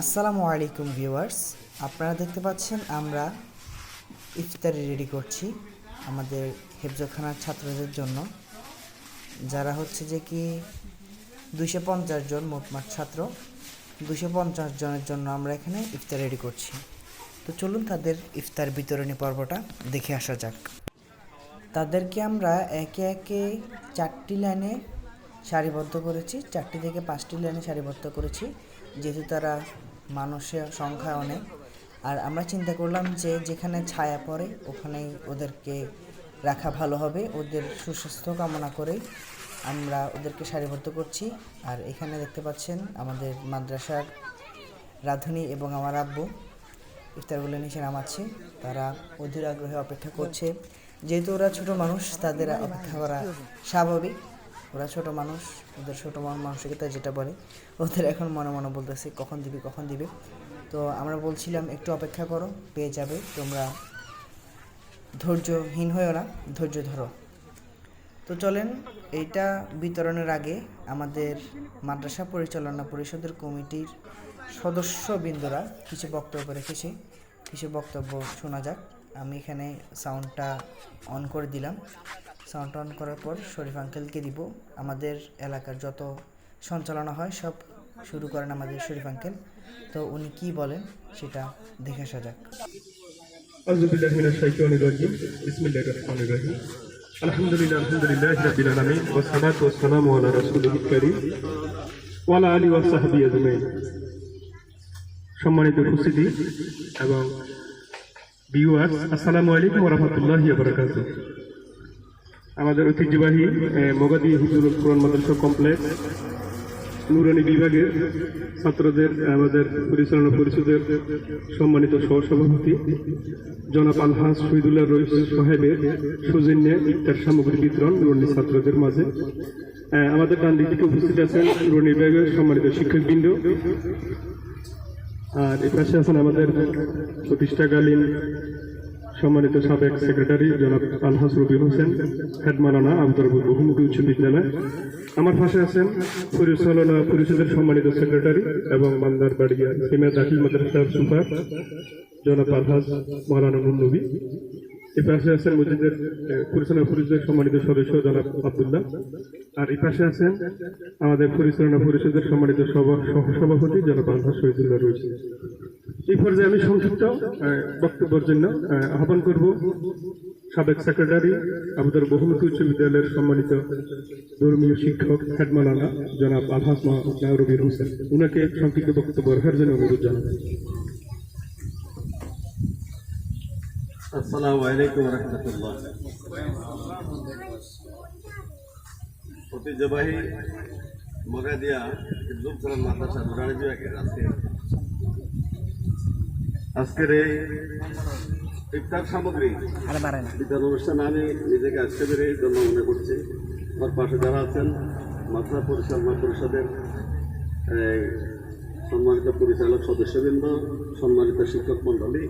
আসসালামু আলাইকুম ভিউয়ার্স। আপনারা দেখতে পাচ্ছেন আমরা ইফতারি রেডি করছি আমাদের হেফজখানার ছাত্রদের জন্য। যারা হচ্ছে যে কি দুইশো পঞ্চাশ জন মোটমাট ছাত্র দুশো পঞ্চাশ জনের জন্য আমরা এখানে ইফতার রেডি করছি। তো চলুন তাদের ইফতার বিতরণী পর্বটা দেখে আসা যাক। তাদেরকে আমরা একে একে চারটি লাইনে সারিবদ্ধ করেছি, চারটি থেকে পাঁচটি লাইনে সারিবদ্ধ করেছি। যেহেতু তারা মানুষের সংখ্যা অনেক, আর আমরা চিন্তা করলাম যে যেখানে ছায়া পড়ে ওখানেই ওদেরকে রাখা ভালো হবে, ওদের সুস্বাস্থ্য কামনা করেই আমরা ওদেরকে সারিবদ্ধ করছি। আর এখানে দেখতে পাচ্ছেন আমাদের মাদ্রাসার রাধুনী এবং আমার আব্বু ইফতারগুলো নিচে নামাচ্ছে। তারা অধীর আগ্রহে অপেক্ষা করছে। যেহেতু ওরা ছোট মানুষ, তাদের অপেক্ষা করা স্বাভাবিক। ওরা ছোট মানুষ, ওদের ছোট মন মানসিকতা যেটা বলে, ওদের এখন মনে মনে বলতেছে, কখন দিবে কখন দিবে? তো আমরা বলছিলাম, একটু অপেক্ষা করো, পেয়ে যাবে, তোমরা ধৈর্যহীন হয়েও না, ধৈর্য ধরো। তো চলেন, এইটা বিতরণের আগে আমাদের মাদ্রাসা পরিচালনা পরিষদের কমিটির সদস্যবৃন্দরা কিছু বক্তব্য রেখেছে। কিছু বক্তব্য শোনা যাক। আমি এখানে সাউন্ডটা অন করে দিলাম। সাউন্ড অন করার পর শরীফ আঙ্কেলকে দিব। আমাদের এলাকার যত সঞ্চালনা হয়, সব শুরু করেন আমাদের শরীফ আঙ্কেল। তো উনি কি বলেন সেটা দেখে আসা যাক। আলহামদুলিল্লাহ আলহামদুলিল্লাহ রাব্বিল আলামিন। ওয়া সালাতু ওয়া সালামু আলা রাসূলিল কারীম। ওয়া আলা ওয়া আজমাইন। সম্মানিত উপস্থিতি এবং ভিউয়ার্স আসসালামু আলাইকুম ওয়া রাহমাতুল্লাহি ওয়া বারাকাতুহু। আমাদের ঐতিহ্যবাহী মগাদি হুজুরুল কোরআন মাদ্রাসা কমপ্লেক্স, নুরানি বিভাগের ছাত্রদের, আমাদের পরিচালনা পরিষদের সম্মানিত সহসভাপতি, জনাব আলহাজ শহীদুল্লাহ রইস সাহেবের সৌজন্যে ইফতার সামগ্রী বিতরণ নুরানি ছাত্রদের মাঝে। আমাদের ডান দিক থেকে উপস্থিত আছেন নুরানি বিভাগের সম্মানিত শিক্ষকবৃন্দ। আর এ পাশে আছেন আমাদের প্রতিষ্ঠাকালীন সম্মানিত সাবেক সেক্রেটারি জনাব আলহাস রবি হোসেন, হেড মালানা আবদারপুর বহুমুখী উচ্চ বিদ্যালয়। আমার পাশে আছেন পরিচালনা পরিষদের সম্মানিত সেক্রেটারি এবং মান্দার বাড়িয়া সিমা দাখিল মাদ্রাসার সুপার জনাব আলহাস মালানা নবী এই পাশে আছেন মসজিদের পরিচালনা পরিষদের সম্মানিত সদস্য জনাব আবদুল্লাহ। আর এই পাশে আছেন আমাদের পরিচালনা পরিষদের সম্মানিত সভা- সহসভাপতি জনাব আলহাস শহীদুল্লাহ রয়েছে এই পর্যায়ে আমি সংক্ষিপ্ত বক্তব্যের জন্য আহ্বান করব সাবেক সেক্রেটারি আমাদের বহুমুখী উচ্চ বিদ্যালয়ের সম্মানিত ধর্মীয় শিক্ষক হেড মালানা জনাব আলহাস নাহরবির হোসেন। উনাকে সংক্ষিপ্ত বক্তব্য রাখার জন্য অনুরোধ জানাব আসসালামু আলাইকুম রহমতুল্লাহ। ঐতিহ্যবাহী মগাদিয়া কোরআন মাদ্রাসা নুরানি বিভাগের আজকে আজকের এই ইফতার সামগ্রী বিতরণ অনুষ্ঠানে আমি নিজেকে আজকে বেড়ে জন্য মনে করছি। আমার পাশে যারা আছেন মাদ্রাসা পরিচালনা পরিষদের সম্মানিত পরিচালক সদস্যবৃন্দ সম্মানিত শিক্ষক মণ্ডলী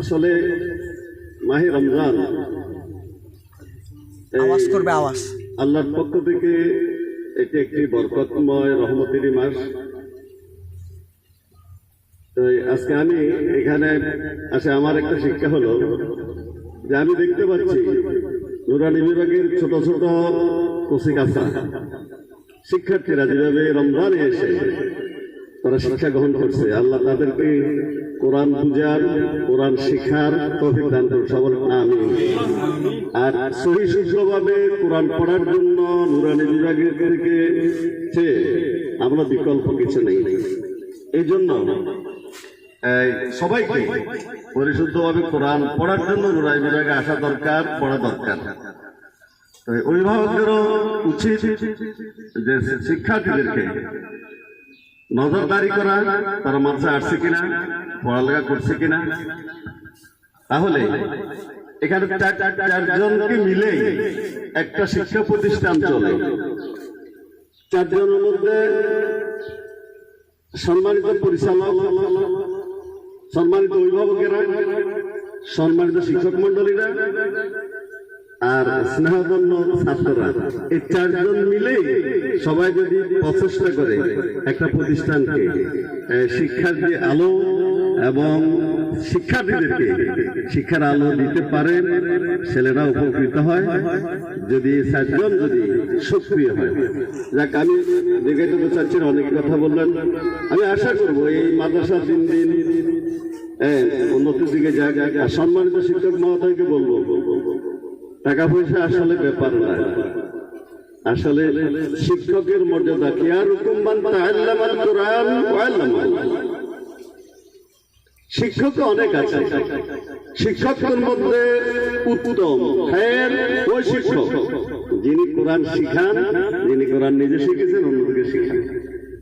আসলে মাহি রমজান আওয়াজ করবে আওয়াজ। আল্লাহর পক্ষ থেকে এটি একটি বরকতময় রহমতেরই মাস। আজকে আমি এখানে আসে আমার একটা শিক্ষা হলো যে আমি দেখতে পাচ্ছি নুরানি বিভাগের ছোট ছোট কচি কাঁচা শিক্ষার্থীরা যেভাবে রমজানে এসে তারা শিক্ষা গ্রহণ করছে, আল্লাহ তাদেরকে কোরআন পূজার কোরআন শিখার তৌফিক সবার আমি আর সহি শুদ্ধভাবে কোরআন পড়ার জন্য নুরানি বিভাগের থেকে আমরা বিকল্প কিছু নেই। এই জন্য সবাইকে পরিশুদ্ধভাবে কোরআন পড়ার জন্য নুরানি বিভাগে আসা দরকার, পড়া দরকার। অভিভাবকদেরও উচিত যে শিক্ষার্থীদেরকে নজরদারি করা, তারা মাদ্রাসা আসছে কিনা, পড়ালেখা করছে কিনা। তাহলে এখানে চার- চার- চারজনকে মিলে একটা শিক্ষা প্রতিষ্ঠান চলে। চারজনের মধ্যে সম্মানিত পরিচালক সম্মানিত অভিভাবকেরা, সম্মানিত শিক্ষক মন্ডলীরা আর স্নেহধন্য ছাত্ররা, এই চারজন মিলে সবাই যদি প্রচেষ্টা করে একটা প্রতিষ্ঠানকে শিক্ষার যে আলো এবং শিক্ষার্থীদেরকে শিক্ষার আলো দিতে পারেন, ছেলেরা উপকৃত হয়। যদি চারজন যদি সক্রিয় হয়, যাক, আমি দেখে তো চাচ্ছি অনেক কথা বললেন আমি আশা করব এই মাদ্রাসা দিন দিন উন্নতির দিকে আর সম্মানিত শিক্ষক মহোদয়কে বলব টাকা পয়সা আসলে ব্যাপার না। আসলে শিক্ষকের মর্যাদা কি? আর শিক্ষক অনেক আছে। শিক্ষকদের মধ্যে উত্তম ওই শিক্ষক। যিনি কোরআন শিখান, যিনি কোরআন নিজে শিখেছেন, অন্যদিকে শিখান।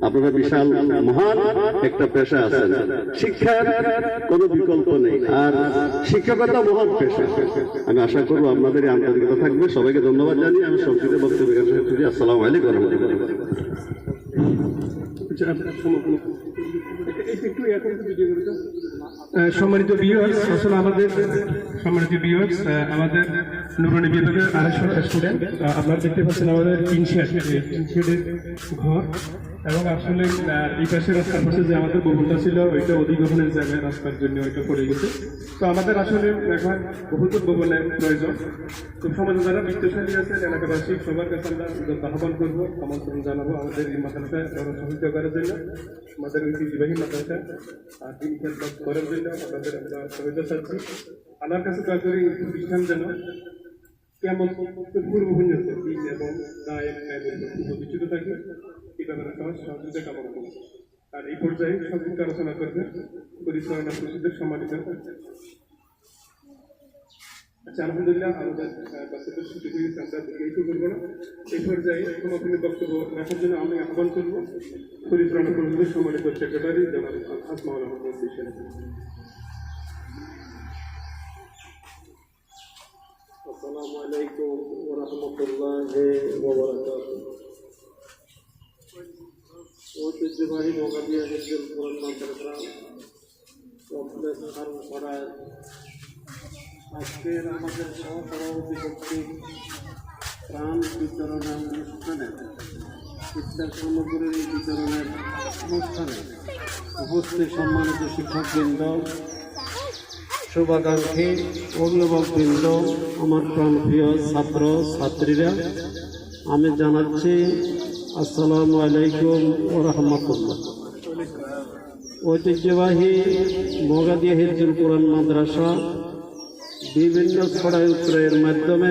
আপনারা বিশাল মহান একটা পেশা আছেন। শিক্ষার কোনো বিকল্প নেই। আর শিক্ষকতা মহান পেশা। আমি আশা করব আপনাদের এই আন্তরিকতা থাকবে। সবাইকে ধন্যবাদ জানিয়ে আমি সংক্ষিপ্ত বক্তব্য। আসসালামু আলাইকুম আচ্ছা। আহ, সম্মানিত ভিউয়ার্স আসলে আমাদের সম্মানিত ভিউয়ার্স আমাদের নুরানি বিভাগের আড়াইশো স্টুডেন্ট আপনারা দেখতে পাচ্ছেন আমাদের তিন শেড তিন ঘর। এবং আসলে এই পাশে রাস্তার পাশে যে আমাদের বহুটা ছিল, ওইটা অধিগ্রহণের জায়গায় রাস্তার জন্য ওইটা পড়ে গেছে। তো আমাদের আসলে এখন বহুত ভবনের প্রয়োজন। তো সমাজে যারা বিত্তশালী আছেন, এলাকাবাসী, সবার কাছে আমরা আহ্বান করব, আমন্ত্রণ জানাব আমাদের এই মাদ্রাসায় সহযোগিতা করার জন্য। আমাদের ঐতিহ্যবাহী মাদ্রাসা, আর দিন করার জন্য আপনাদের আমরা সহযোগিতা চাচ্ছি আমার কাছে দয়া করে প্রতিষ্ঠান যেন কেমন পূর্ব পর্যন্ত দিন এবং দায় প্রতিষ্ঠিত থাকে এই ব্যাপারে সহযোগিতা কামনা করব আর এই পর্যায়ে সংযুক্ত আলোচনা করবে পরিচালনা পরিষদের সম্মানিত আচ্ছা আলহামদুলিল্লাহ আমাদের বাচ্চাদের ছুটি হয়ে গেছে আমরা বক্তব্য রাখার জন্য আমি আহ্বান করব পরিচালনা পরিষদের সম্মানিত সেক্রেটারি জনাব মোহাম্মদ হোসেন আসসালামু আলাইকুম ওয়া আজকের আমাদের সহসভাপতি কর্তৃক প্রাণ বিতরণের অনুষ্ঠানে ইফতার সামগ্রীর বিতরণের অনুষ্ঠানে উপস্থিত সম্মানিত শিক্ষকবৃন্দ শুভাকাঙ্ক্ষী অভিভাবকবৃন্দ, আমার প্রাণপ্রিয় ছাত্র ছাত্রীরা, আমি জানাচ্ছি আসসালামু আলাইকুম ও রহমতুল্লাহ। ঐতিহ্যবাহী মগাদিয়া হিজুল কোরআন মাদ্রাসা বিভিন্ন ছড়াই উত্তরের মাধ্যমে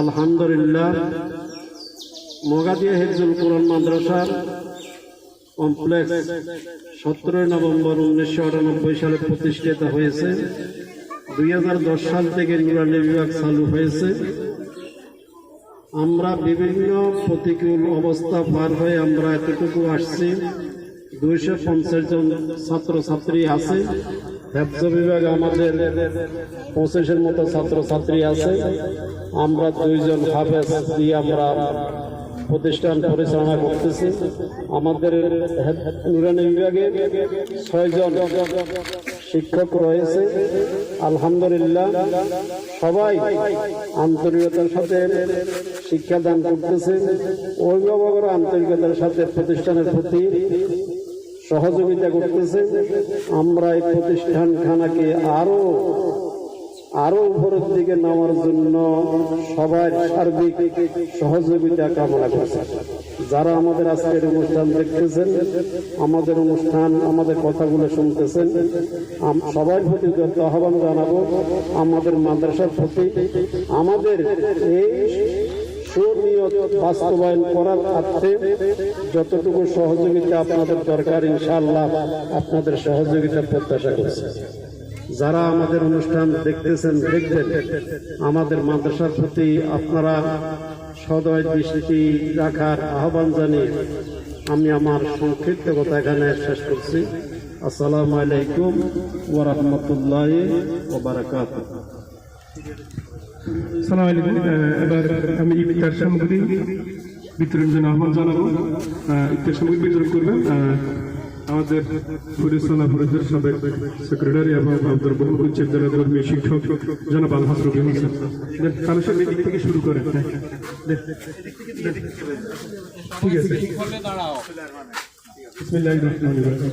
আলহামদুলিল্লাহ মগাদিয়া হিজুল কোরআন মাদ্রাসার কমপ্লেক্স সতেরোই নভেম্বর উনিশশো আটানব্বই সালে প্রতিষ্ঠিত হয়েছে। দুই হাজার দশ সাল থেকে নুরানি বিভাগ চালু হয়েছে। আমরা বিভিন্ন প্রতিকূল অবস্থা পার হয়ে আমরা এতটুকু আসছি। দুইশো পঞ্চাশ জন ছাত্রছাত্রী আছে। হেফজ বিভাগ আমাদের পঁচিশের মতো ছাত্রছাত্রী আছে। আমরা দুইজন হাফেজ, দিয়ে আমরা প্রতিষ্ঠান পরিচালনা করতেছি। আমাদের হে- নুরানি বিভাগে ছয়জন শিক্ষক রয়েছে। আলহামদুলিল্লাহ, সবাই আন্তরিকতার সাথে শিক্ষাদান করতেছে। অভিভাবকরা আন্তরিকতার সাথে প্রতিষ্ঠানের প্রতি সহযোগিতা করতেছে। আমরা এই প্রতিষ্ঠানখানাকে আরও আরও উপরের দিকে নামার জন্য সবার সার্বিক সহযোগিতা কামনা করছে। যারা আমাদের আজকের অনুষ্ঠান দেখতেছেন, আমাদের অনুষ্ঠান, আমাদের কথাগুলো শুনতেছেন সবার প্রতি আহ্বান জানাব, আমাদের মাদ্রাসার প্রতি, আমাদের এই সুনিয়ত বাস্তবায়ন করার অর্থে যতটুকু সহযোগিতা আপনাদের দরকার, ইনশাআল্লাহ আপনাদের সহযোগিতা প্রত্যাশা করছি। যারা আমাদের অনুষ্ঠান দেখতেছেন, দেখবেন, আমাদের মাদ্রাসার প্রতি আপনারা সদয় দৃষ্টি রাখার আহ্বান জানিয়ে আমি আমার সংক্ষিপ্ত কথা এখানে শেষ করছি। আসসালামু আলাইকুম ওয়া রাহমাতুল্লাহি ওয়া বারাকাতুহু। সালাম আলাইকুম এবার আমি ইফতার সামগ্রী বিতরণ জন্য আহ্বান জানাব। ইফতার সামগ্রী বিতরণ করবেন আমাদের পরিচালনা পরিষদের সাবেক সেক্রেটারি এবং আমাদের উচ্চ বিদ্যালয়ের কর্মী শিক্ষক জনাব আলহাস রবি হোসেন কালেকশন এই দিক থেকে শুরু হ্যাঁ, দেন। ঠিক আছে বিসমিল্লাহির রহমানির রহিম।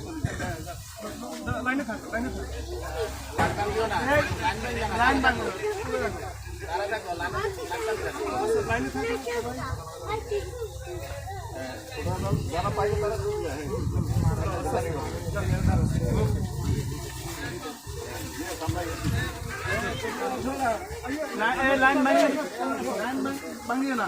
লাইনে থাকো লাইনে থাকো লাইন বাংলো লাইনে থাকো লাইন ভাঙিয়ে লাইন ভাঙিয়ে না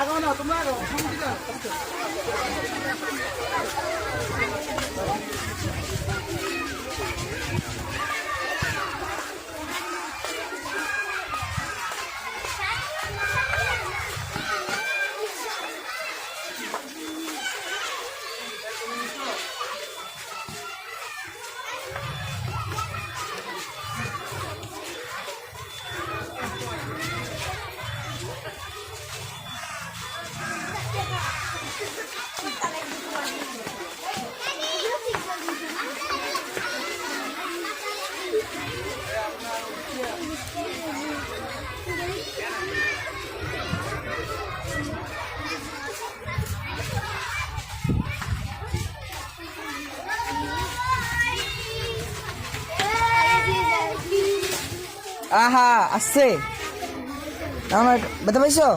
আগাও না তোমরা আগাও আহা আসছে আমার ব্যথা পাইছো